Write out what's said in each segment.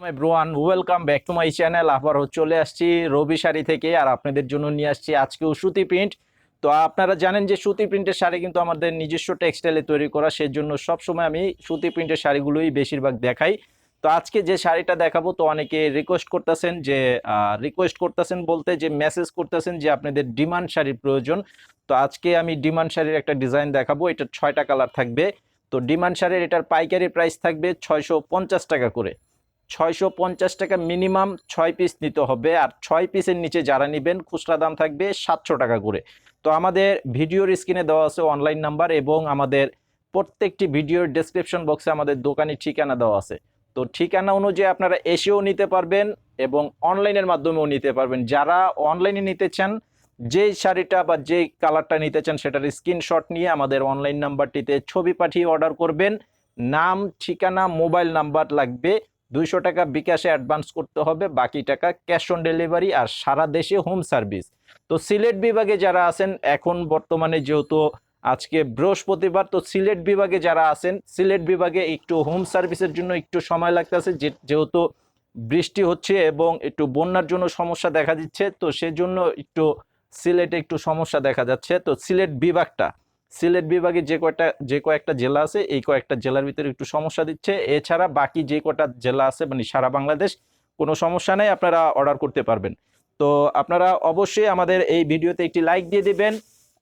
ব্রোয়ান, welcome back to my channel. আবারও চলে আসছি রবি শাড়ি থেকে, আর আপনাদের জন্য নিয়ে আসছি আজকেও সুতি প্রিন্ট। তো আপনারা জানেন যে সুতি প্রিন্টের শাড়ি কিন্তু আমাদের নিজস্ব টেক্সটাইলে তৈরি করা, সেজন্য সবসময় আমি সুতি প্রিন্টের শাড়িগুলোই বেশিরভাগ দেখাই। তো আজকে যে শাড়িটা দেখাবো, তো অনেকে রিকোয়েস্ট করতেছেন যে রিকোয়েস্ট করতেছেন বলতে যে মেসেজ করতেছেন যে, আপনাদের ডিমান্ড শাড়ির প্রয়োজন। তো আজকে আমি ডিমান্ড শাড়ির একটা ডিজাইন দেখাবো, এটা ছয়টা কালার থাকবে। তো ডিমান্ড শাড়ির এটার পাইকারি প্রাইস থাকবে ছয়শো পঞ্চাশ টাকা করে। ছয়শো পঞ্চাশ টাকা মিনিমাম ছয় পিস নিতে হবে আর ছয় পিসের নিচে যারা নেবেন, খুচরা দাম থাকবে সাতশো টাকা করে। তো আমাদের ভিডিওর স্ক্রিনে দেওয়া আছে অনলাইন নাম্বার এবং আমাদের প্রত্যেকটি ভিডিওর ডেসক্রিপশন বক্সে আমাদের দোকানের ঠিকানা দেওয়া আছে। তো ঠিকানা অনুযায়ী আপনারা এসেও নিতে পারবেন এবং অনলাইনের মাধ্যমেও নিতে পারবেন। যারা অনলাইনে নিতে চান, যেই শাড়িটা বা যেই কালারটা নিতে চান, সেটার স্ক্রিনশট নিয়ে আমাদের অনলাইন নাম্বারটিতে ছবি পাঠিয়ে অর্ডার করবেন। নাম, ঠিকানা মোবাইল নাম্বার লাগবে। দুইশো টাকা বিকাশে অ্যাডভান্স করতে হবে, বাকি টাকা ক্যাশ অন ডেলিভারি আর সারা দেশে হোম সার্ভিস তো সিলেট বিভাগে যারা আছেন, এখন বর্তমানে যেহেতু আজকে বৃহস্পতিবার, তো সিলেট বিভাগে যারা আছেন, সিলেট বিভাগে একটু হোম সার্ভিসের জন্য একটু সময় লাগতেছে যেহেতু বৃষ্টি হচ্ছে এবং একটু বন্যার জন্য সমস্যা দেখা দিচ্ছে, তো সেজন্য একটু সিলেটে একটু সমস্যা দেখা যাচ্ছে। তো সিলেট বিভাগটা সিলেট বিভাগে যে কয়টা, যে কয়েকটা জেলা আছে, এই কয়েকটা জেলার ভিতরে একটু সমস্যা দিচ্ছে। এছাড়া বাকি যে কয়টা জেলা আছে মানে সারা বাংলাদেশ, কোনো সমস্যা নেই, আপনারা অর্ডার করতে পারবেন। তো আপনারা অবশ্যই আমাদের এই ভিডিওতে একটি লাইক দিয়ে দিবেন,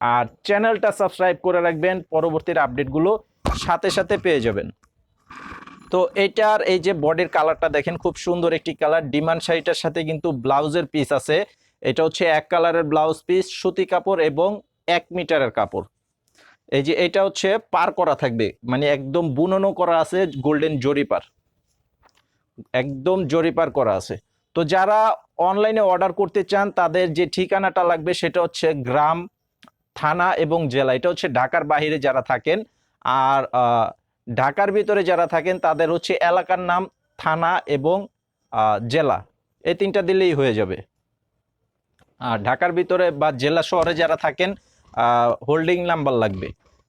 আর চ্যানেলটা সাবস্ক্রাইব করে রাখবেন পরবর্তীর আপডেটগুলো সাথে সাথে পেয়ে যাবেন। তো এটার এই যে বডির কালারটা দেখেন, খুব সুন্দর একটি কালার ডিমান্ড শাড়িটার সাথে কিন্তু ব্লাউজের পিস আছে। এটা হচ্ছে এক কালারের ব্লাউজ পিস সুতি কাপড় এবং এক মিটারের কাপড়। এই যে এটা হচ্ছে পার করা থাকবে মানে একদম বুননো করা আছে গোল্ডেন জরিপার একদম জরিপার করা আছে। তো যারা অনলাইনে অর্ডার করতে চান, তাদের যে ঠিকানাটা লাগবে সেটা হচ্ছে গ্রাম, থানা এবং জেলা। এটা হচ্ছে ঢাকার বাইরে যারা থাকেন, আর ঢাকার ভিতরে যারা থাকেন, তাদের হচ্ছে এলাকার নাম, থানা এবং জেলা। এই তিনটা দিলেই হয়ে যাবে। আর ঢাকার ভিতরে বা জেলা শহরে যারা থাকেন হোল্ডিং নাম্বার লাগবে।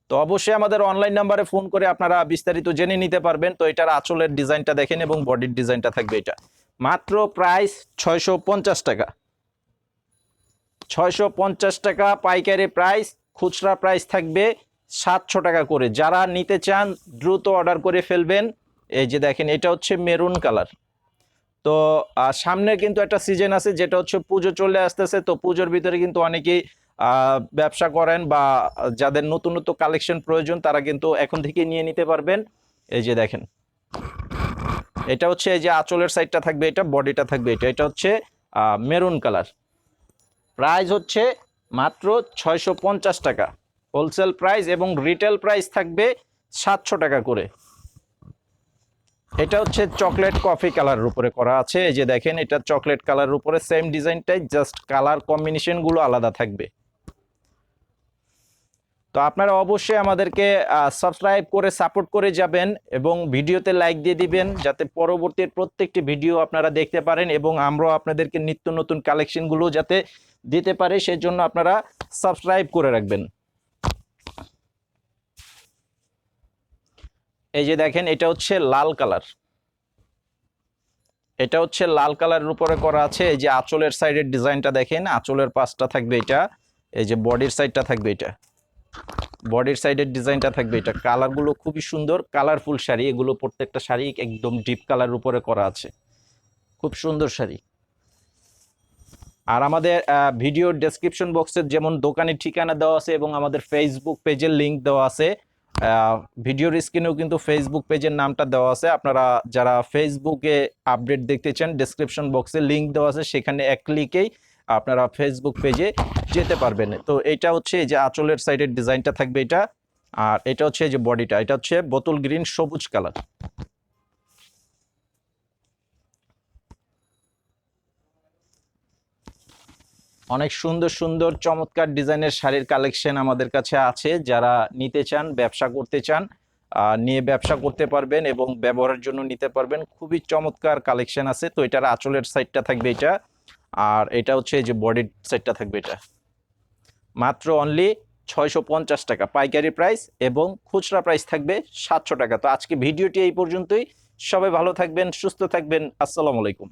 তো অবশ্যই আমাদের অনলাইন নাম্বারে ফোন করে আপনারা বিস্তারিত জেনে নিতে পারবেন। তো এটার আঁচলের ডিজাইনটা দেখেন এবং বডির ডিজাইনটা থাকবে এটা। মাত্র প্রাইস ছয়শো পঞ্চাশ টাকা। ছয়শো পঞ্চাশ টাকা পাইকারি প্রাইস খুচরা প্রাইস থাকবে সাতশো টাকা করে। যারা নিতে চান, দ্রুত অর্ডার করে ফেলবেন। এই যে দেখেন, এটা হচ্ছে মেরুন কালার তো সামনে কিন্তু একটা সিজন আছে, যেটা হচ্ছে পুজো চলে আসতেছে। তো পুজোর ভিতরে কিন্তু অনেকেই ব্যবসা করেন বা যাদের নতুন নতুন কালেকশন প্রয়োজন, তারা কিন্তু এখন থেকে নিয়ে নিতে পারবেন। এই যে দেখেন। এটা হচ্ছে এই যে আঁচলের সাইডটা থাকবে এটা বডিটা থাকবে এটা। এটা হচ্ছে মেরুন কালার প্রাইস হচ্ছে মাত্র ছয়শো পঞ্চাশ টাকা। হোলসেল প্রাইস এবং রিটেল প্রাইস থাকবে সাতশো টাকা করে। এটা হচ্ছে চকলেট কফি কালারের উপরে করা আছে। এই যে দেখেন, এটা চকলেট কালারের উপরে সেম ডিজাইনটাই জাস্ট কালার কম্বিনেশনগুলো আলাদা থাকবে। তো আপনারা অবশ্যই আমাদেরকে সাবস্ক্রাইব করে সাপোর্ট করে যাবেন এবং ভিডিওতে লাইক দিয়ে দিবেন যাতে পরবর্তীর প্রত্যেকটি ভিডিও আপনারা দেখতে পারেন এবং আমরাও আপনাদেরকে নিত্য নতুন কালেকশনগুলো যাতে দিতে পারে, সেজন্য আপনারা সাবস্ক্রাইব করে রাখবেন। এই যে দেখেন, এটা হচ্ছে লাল কালার এটা হচ্ছে লাল কালারের উপরে করা আছে। এই যে আঁচলের সাইডের ডিজাইনটা দেখেন, আঁচলের পাশটা থাকবে এটা, এই যে বডির সাইডটা থাকবে এটা। বডির সাইডের ডিজাইনটা থাকবে এটা। কালারগুলো খুবই সুন্দর, কালারফুল শাড়ি। এগুলো প্রত্যেকটা শাড়ি একদম ডিপ কালার উপরে করা আছে। খুব সুন্দর শাড়ি। আর আমাদের ভিডিও ডেসক্রিপশন বক্সের যেমন দোকানের ঠিকানা দেওয়া আছে এবং আমাদের ফেসবুক পেজের লিংক দেওয়া আছে ভিডিওর স্ক্রিনেও কিন্তু ফেসবুক পেজের নামটা দেওয়া আছে। আপনারা যারা ফেসবুকে আপডেট দেখতে চান ডেসক্রিপশন বক্সে লিংক দেওয়া আছে। সেখানে এক ক্লিকেই আপনারা ফেসবুক পেজে যেতে পারবেন। তো এটা হচ্ছে যে আঁচলের সাইডের ডিজাইনটা থাকবে এটা। আর এটা হচ্ছে যে বডিটা এটা হচ্ছে বোতল গ্রিন সবুজ কালার অনেক সুন্দর সুন্দর, চমৎকার ডিজাইনের শাড়ির কালেকশন আমাদের কাছে আছে। যারা নিতে চান, ব্যবসা করতে চান নিয়ে ব্যবসা করতে পারবেন এবং ব্যবহারের জন্য নিতে পারবেন। খুবই চমৎকার কালেকশন আছে। তো এটার আঁচলের সাইডটা থাকবে এটা। আর এটা হচ্ছে যে বডি সেটটা থাকবে এটা। মাত্র অনলি ছয়শো পঞ্চাশ টাকা। পাইকারি প্রাইস এবং খুচরা প্রাইস থাকবে সাতশো টাকা। তো আজকে ভিডিওটি এই পর্যন্তই। সবাই ভালো থাকবেন, সুস্থ থাকবেন। আসসালামু আলাইকুম।